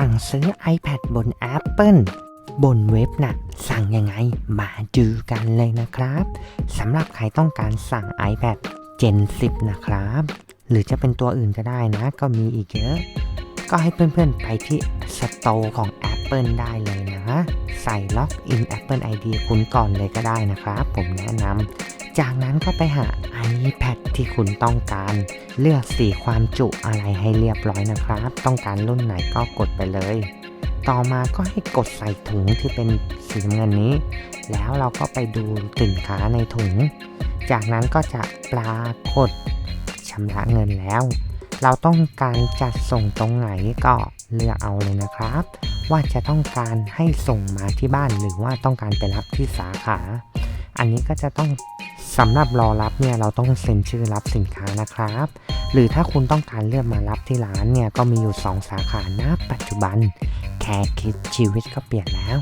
สั่งซื้อ iPad บน Apple บนเว็บน่ะสั่งยังไงมาดูกันเลยนะครับสำหรับใครต้องการสั่ง iPad Gen 10 นะครับ หรือจะเป็นตัวอื่นก็ได้นะ ก็มีอีกเยอะ ก็ให้เพื่อนๆไปที่ Store ของ Apple ได้เลยนะ ใส่ล็อกอิน Apple ID คุณก่อนเลยก็ได้นะครับ ผมแนะนำจากนั้นก็ไปหา iPad ที่คุณต้องการ เลือกสีความจุอะไรให้เรียบร้อยนะครับ ต้องการรุ่นไหนก็กดไปเลย ต่อมาก็ให้กดใส่ถุงที่เป็นสีเงินนี้ แล้วเราก็ไปดูสินค้าในถุง จากนั้นก็จะปรากฏชำระเงินแล้ว เราต้องการจัดส่งตรงไหนก็เลือกเอาเลยนะครับ ว่าจะต้องการให้ส่งมาที่บ้านหรือว่าต้องการไปรับที่สาขา อันนี้ก็จะต้อง สำหรับรอรับเนี่ยเราต้องเซ็นชื่อรับสินค้านะครับ หรือถ้าคุณต้องการเลือกมารับที่ร้านเนี่ยก็มีอยู่ 2 สาขาณปัจจุบัน แค่คิดชีวิตก็เปลี่ยนแล้ว